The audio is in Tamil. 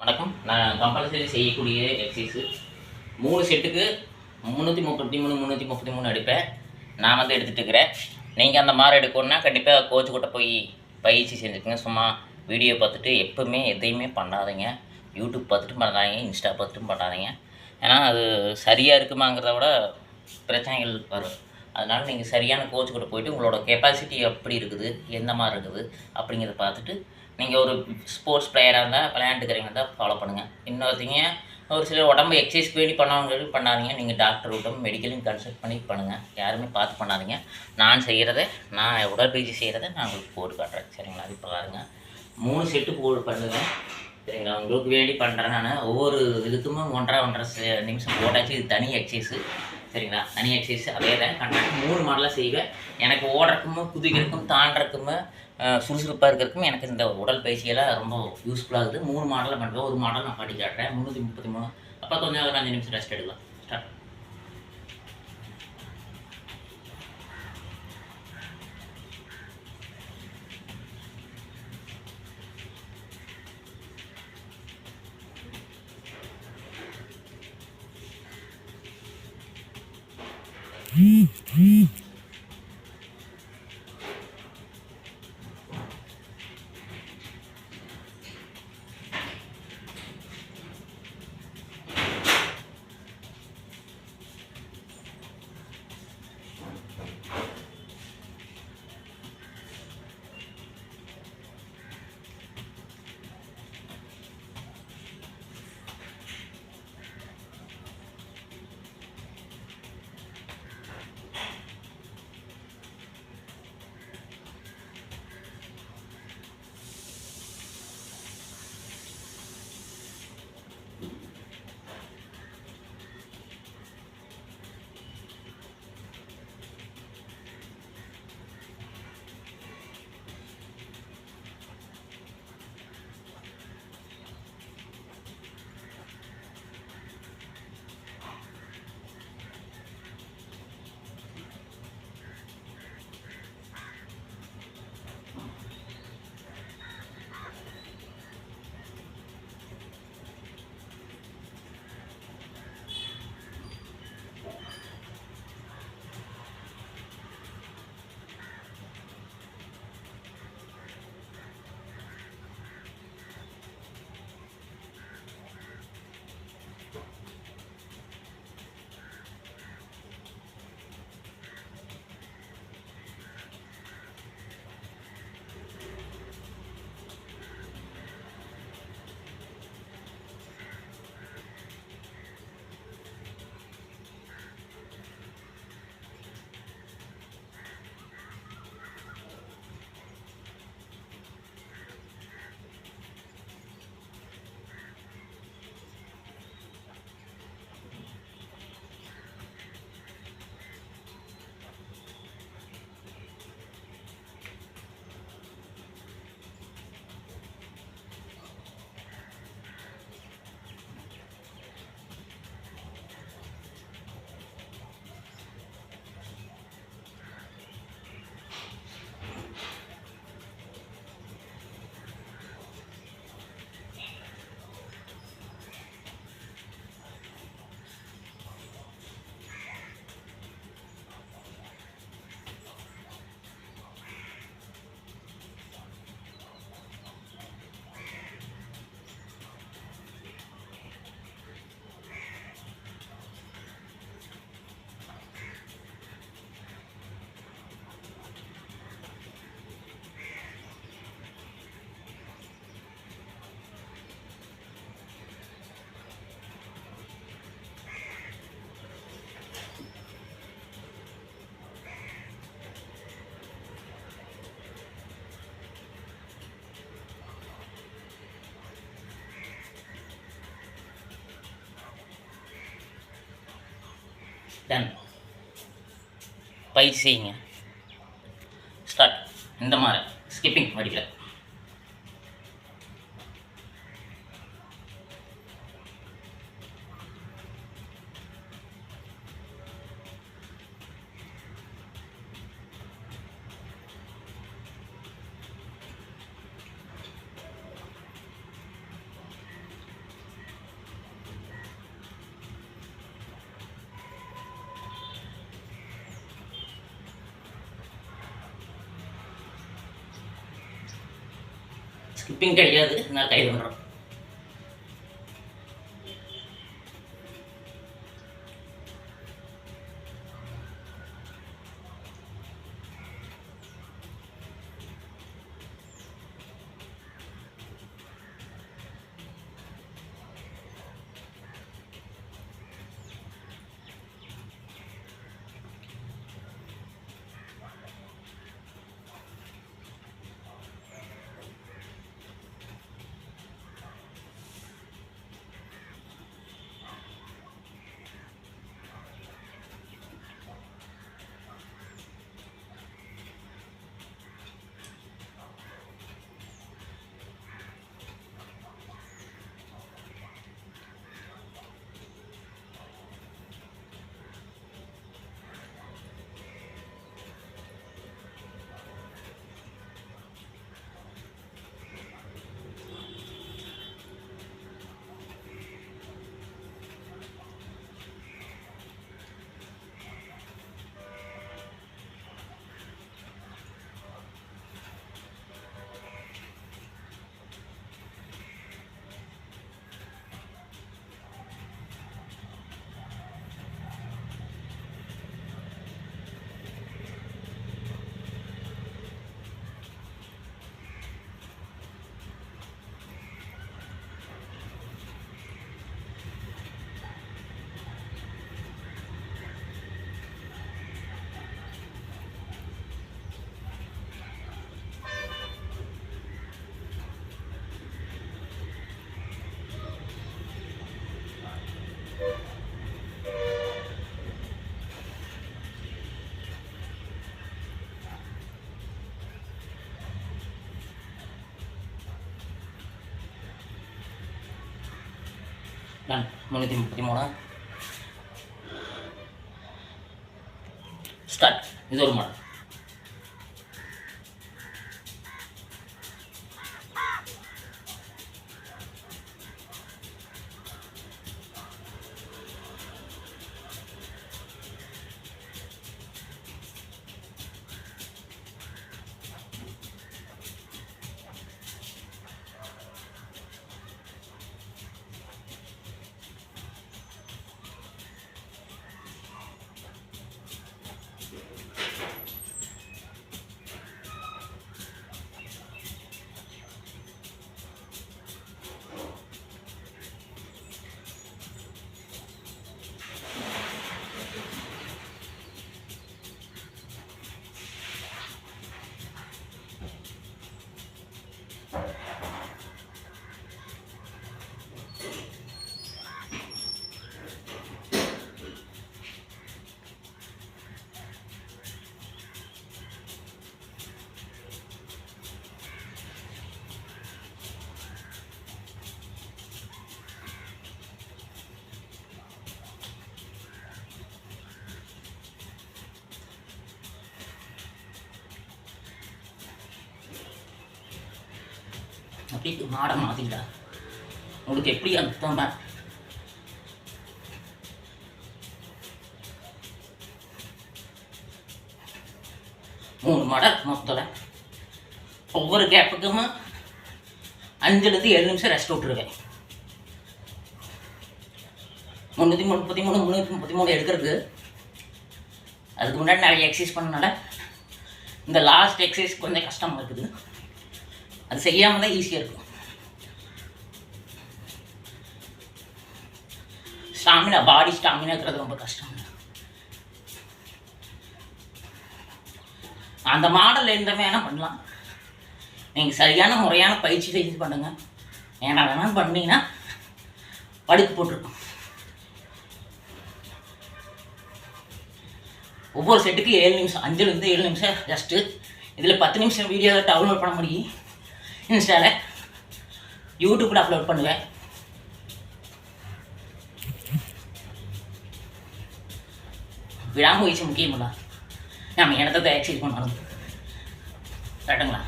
வணக்கம். நான் கம்பல்சரி செய்யக்கூடிய எக்ஸசைஸு மூணு செட்டுக்கு முந்நூற்றி முப்பத்தி மூணு முந்நூற்றி முப்பத்தி மூணு அடிப்பேன். நான் வந்து எடுத்துகிட்டு இருக்கிறேன். நீங்கள் அந்த மாதிரி எடுக்கணுன்னா கண்டிப்பாக கோச்சு கூட போய் பயிற்சி செஞ்சுக்கோங்க. சும்மா வீடியோ பார்த்துட்டு எப்போவுமே எதையுமே பண்ணாதீங்க. யூடியூப் பார்த்துட்டும் பண்ணாதீங்க. இன்ஸ்டா பார்த்துட்டும் பண்ணாதீங்க. ஏன்னா அது சரியாக இருக்குமாங்கிறத விட பிரச்சனைகள் வரும். அதனால் நீங்கள் சரியான கோச் கூட போயிட்டு உங்களோட கெப்பாசிட்டி எப்படி இருக்குது எந்த மாதிரி இருக்குது அப்படிங்கிறத பார்த்துட்டு நீங்கள் ஒரு ஸ்போர்ட்ஸ் பிளேயராக இருந்தால் விளையாண்டுக்கிறீங்க இருந்தால் ஃபாலோ பண்ணுங்கள் இன்னொருத்தங்க ஒரு சிலர் உடம்பு எக்ஸசைஸ் வேண்டி பண்ணவங்க பண்ணாதீங்க. நீங்கள் டாக்டர் விட்டும் மெடிக்கலையும் கன்சல்ட் பண்ணி பண்ணுங்கள் யாருமே பார்த்து பண்ணாதீங்க. நான் செய்கிறத நான் உடற்பயிற்சி செய்கிறத நான் உங்களுக்கு போட்டு காட்டுறேன். சரிங்களா? அது பாருங்க. மூணு செட்டு போடு பண்ணுங்கள் சரிங்களா? உங்களுக்கு வேண்டி பண்ணுறேன் நான். ஒவ்வொரு இதுக்குமே ஒன்றரை ஒன்றரை நிமிஷம் போட்டாச்சு. இது தனி எக்ஸசைஸு சரிங்களா? தனி எக்ஸசைஸ் அதே தான். கண்டாக்ட் மூணு மாடலாக செய்வேன். எனக்கு ஓடுறதுக்கும் குதிக்கிறதுக்கும் தாண்டறதுக்கும் சுறுசுறுப்பாக இருக்கிறதுக்கும் எனக்கு இந்த உடல் பயிற்சியெல்லாம் ரொம்ப யூஸ்ஃபுல்லாக இருக்குது. மூணு மாடலில் பண்ணுறேன் ஒரு மாடல் நான் பாட்டி காட்டுறேன். முந்நூற்றி முப்பத்தி மூணு. அப்போ கொஞ்சம் ஒரு அஞ்சு நிமிஷம் ரெஸ்ட் எடுக்கலாம். ஸ்டார்ட் டன் பயிற்சி செய்யுங்க. ஸ்டார்ட் இந்த மாதிரி. ஸ்கிப்பிங் வடிக்கல ஸ்கிப்பிங் கிடையாது அதனால கைது பண்ணுறோம் டன் முந்நூற்றி முப்பத்தி மூணு ஸ்டார்ட் இது ஒரு மாடல் மாட மாடை உங்களுக்கு எப்படி அர்த்தம் மூணு மாடல் மொத்தம் ஒவ்வொரு கேப்புக்கும் அஞ்சுலேருந்து ஏழு நிமிஷம் ரெஸ்ட் விட்டுருவேன் முந்நூற்றி முப்பத்தி மூணு முந்நூற்றி முப்பத்தி மூணு எடுக்கிறதுக்கு. அதுக்கு முன்னாடி நிறைய எக்ஸசைஸ் பண்ணனால இந்த லாஸ்ட் எக்ஸசைஸ் கொஞ்சம் கஷ்டமாக இருக்குது. அது செய்யாமல் தான் ஈஸியாக இருக்கும். ஸ்டாமினா பாடி ஸ்டாமினா இருக்கிறது ரொம்ப கஷ்டம். அந்த மாடல் எந்த வேணால் பண்ணலாம். நீங்கள் சரியான முறையான பயிற்சி செஞ்சு பண்ணுங்கள் ஏன்னா வேணால் பண்ணீங்கன்னா படுக்கு போட்டிருக்கும். ஒவ்வொரு செட்டுக்கு ஏழு நிமிஷம் அஞ்சுலேருந்து ஏழு நிமிஷம் ஜஸ்ட்டு இதில் பத்து நிமிஷம் வீடியோ டவுன்லோட் பண்ண முடியும். இன்ஸ்டாவில் யூடியூப்பில் அப்லோட் பண்ணுவேன் விடாமுயற்சி முக்கியமில்ல. நம்ம இடத்த எக்ஸைஸ் பண்ணணும். கரெக்டுங்களா?